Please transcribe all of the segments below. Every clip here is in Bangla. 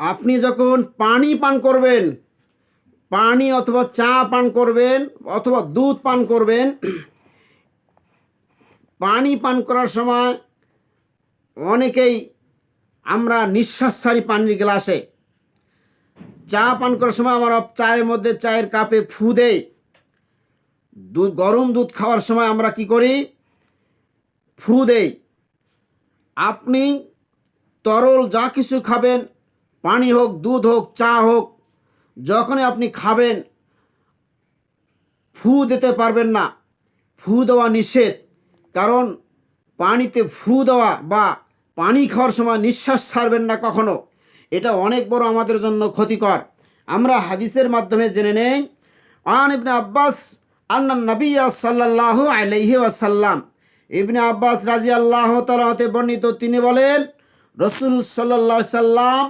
আপনি যখন পানি পান করবেন, পানি অথবা চা পান করবেন, অথবা দুধ পান করবেন, পানি পান করার সময় অনেকেই আমরা নিঃশ্বাস ছাড়ি পানির গ্লাসে চা পান করার সময় আমরা চায়ের মধ্যে চায়ের কাপে ফু দেই। দুধ, গরম দুধ খাওয়ার সময় আমরা কি করি? ফু দেই। আপনি তরল যা কিছু খাবেন, পানি হোক, দুধ হোক, চা হোক, যখনই আপনি খাবেন, ফু দিতে পারবেন না। ফু দেওয়া নিষেধ। কারণ পানিতে ফু দেওয়া বা পানি খাওয়ার সময় নিঃশ্বাস ছাড়বেন না কখনো। এটা অনেক বড় আমাদের জন্য ক্ষতিকর। আমরা হাদিসের মাধ্যমে জেনে নেই, আন ইবনে আব্বাস আন্না নবিয়া সাল্লাল্লাহু আলাইহি ওয়াসাল্লাম ইবনে আব্বাস রাজি আল্লাহ তালাতে বর্ণিত, তিনি বলেন, রসুল সাল্লাহ সাল্লাম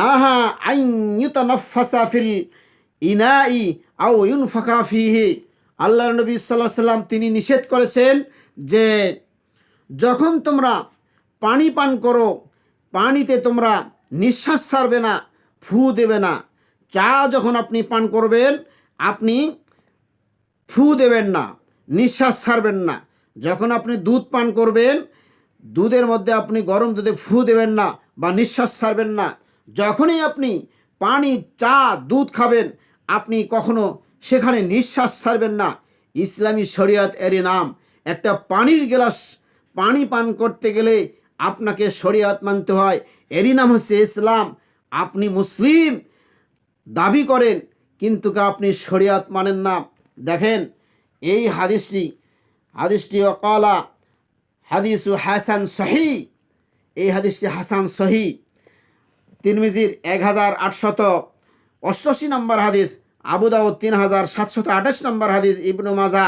নাহা আইন ইউতানাফাসা ফিল ইনাই আও ইউনফাকা ফিহি। আল্লাহ নবী সাল্লাহ সাল্লাম তিনি নিষেধ করেছেন যে, যখন তোমরা পানি পান করো, পানিতে তোমরা নিঃশ্বাস ছাড়বে না, ফু দেবে না। চা যখন আপনি পান করবেন, আপনি ফু দেবেন না, নিঃশ্বাস ছাড়বেন না। যখন আপনি দুধ পান করবেন, দুধের মধ্যে আপনি গরম দুধে ফু দেবেন না বা নিঃশ্বাস ছাড়বেন না। যখনই আপনি পানি, চা, দুধ খাবেন, আপনি কখনো সেখানে নিঃশ্বাস ছাড়বেন না। ইসলামী শরিয়ত এরই নাম। একটা পানির গ্লাস পানি পান করতে গেলে আপনাকে শরিয়ত মানতে হয়। এরই নাম হচ্ছে ইসলাম। আপনি মুসলিম, দাবি করেন, কিন্তু আপনি শরিয়াত মানেন না। দেখেন, এই হাদিসটি হাদিসটি অকালা হাদিসু হাসান সহি এই হাদিসটি হাসান সহি তিরমিজির এক হাজার আটশত অষ্টাশি নম্বর হাদিস আবুদাউদ তিন হাজার সাতশত আঠাশ নম্বর হাদিস, ইবনু মাজা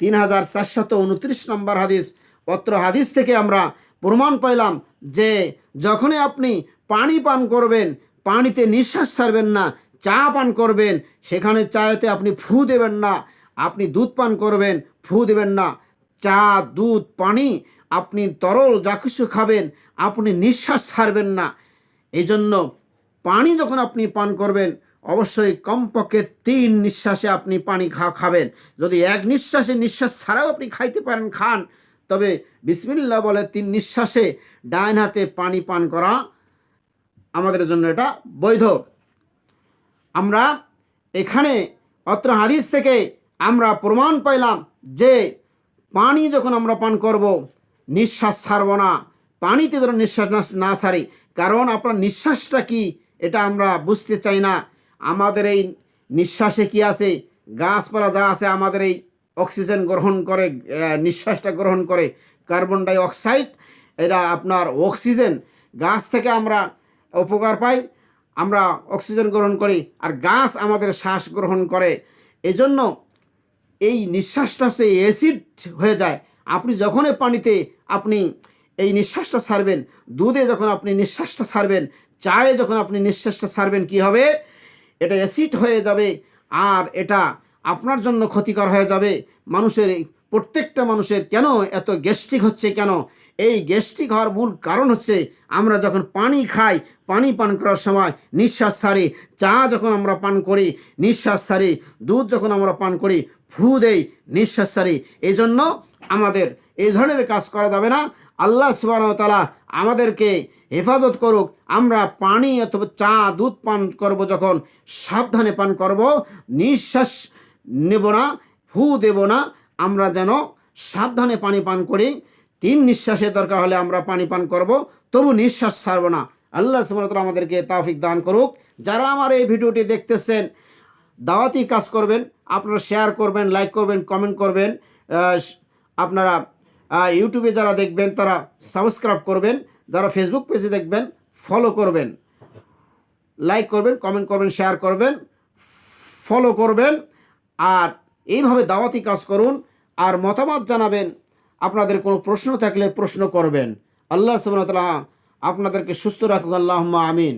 তিন হাজার চারশত উনত্রিশ নম্বর হাদিস। পত্র হাদিস থেকে আমরা প্রমাণ পাইলাম যে, যখনই আপনি পানি পান করবেন, পানিতে নিঃশ্বাস ছাড়বেন না, চা পান করবেন, সেখানে চায়েতে আপনি ফু দেবেন না আপনি দুধ পান করবেন, ফু দেবেন না। চা, দুধ, পানি, আপনি তরল যা কিছু খাবেন, আপনি নিঃশ্বাস ছাড়বেন না। এই জন্য পানি যখন আপনি পান করবেন, অবশ্যই কমপক্ষে তিন নিঃশ্বাসে আপনি পানি খা, খাবেন। যদি এক নিঃশ্বাসে নিঃশ্বাস ছাড়াও আপনি খাইতে পারেন, খান। তবে বিসমিল্লা বলে তিন নিঃশ্বাসে ডাইন হাতে পানি পান করা আমাদের জন্য এটা বৈধ। আমরা এখানে অত্র হাদিস থেকে আমরা প্রমাণ পাইলাম যে পানি যখন আমরা পান করব, নিঃশ্বাস ছাড়ব না। পানিতে যেন নিঃশ্বাস না ছাড়ি। কারণ আপনার নিঃশ্বাসটা কি, এটা আমরা বুঝতে চাই না। আমাদের এই নিঃশ্বাসে কি আছে? গাছপালা যা আছে, আমাদের এই অক্সিজেন গ্রহণ করে নিঃশ্বাসটা গ্রহণ করে। কার্বন ডাই অক্সাইড এরা আপনার অক্সিজেন। গাছ থেকে আমরা উপকার পাই, আমরা অক্সিজেন গ্রহণ করি। আর গাছ আমাদের শ্বাস গ্রহণ করে। এজন্য এই নিঃশ্বাসটা হচ্ছে অ্যাসিড হয়ে যায়। আপনি যখনই পানিতে আপনি এই নিঃশ্বাসটা ছাড়বেন দুধে যখন আপনি নিঃশ্বাসটা ছাড়বেন চায়ে যখন আপনি নিঃশ্বাসটা ছাড়বেন কি হবে? এটা অ্যাসিড হয়ে যাবে আর এটা আপনার জন্য ক্ষতিকর হয়ে যাবে। মানুষের প্রত্যেকটা মানুষের কেন এত গ্যাস্ট্রিক হচ্ছে কেন? এই গ্যাস্ট্রিক হওয়ার মূল কারণ হচ্ছে আমরা যখন পানি খাই, পানি পান করার সময় নিঃশ্বাস ছাড়ি চা যখন আমরা পান করি, নিঃশ্বাস ছাড়ি দুধ যখন আমরা পান করি ফু দেই, নিঃশ্বাস ছাড়ি। এই জন্য আমাদের এই ধরনের কাজ করা যাবে না। আল্লাহ সুবাহতালা আমাদেরকে হেফাজত করুক। আমরা পানি অথবা চা, দুধ পান করব যখন, সাবধানে পান করব। নিঃশ্বাস নেব না ফু দেব না। আমরা যেন সাবধানে পানি পান করি। তিন নিঃশ্বাসের দরকার হলে আমরা পানি পান করব, তবু নিঃশ্বাস ছাড়ব না। আল্লাহ সুবাহতালা আমাদেরকে তাফিক দান করুক। যারা আমার এই ভিডিওটি দেখতেছেন দাওয়াতি কাজ করবেন, আপনারা শেয়ার করবেন লাইক করবেন কমেন্ট করবেন আপনারা ইউটিউবে যারা দেখবেন তারা সাবস্ক্রাইব করবেন, যারা ফেসবুক পেজে দেখবেন ফলো করবেন লাইক করবেন কমেন্ট করবেন শেয়ার করবেন ফলো করবেন, আর এইভাবে দাওয়াতি কাজ করুন, আর মতামত জানাবেন, আপনাদের কোনো প্রশ্ন থাকলে প্রশ্ন করবেন। আল্লাহ ওয়া আপনাদেরকে সুস্থ রাখুক আল্লাহ আমিন।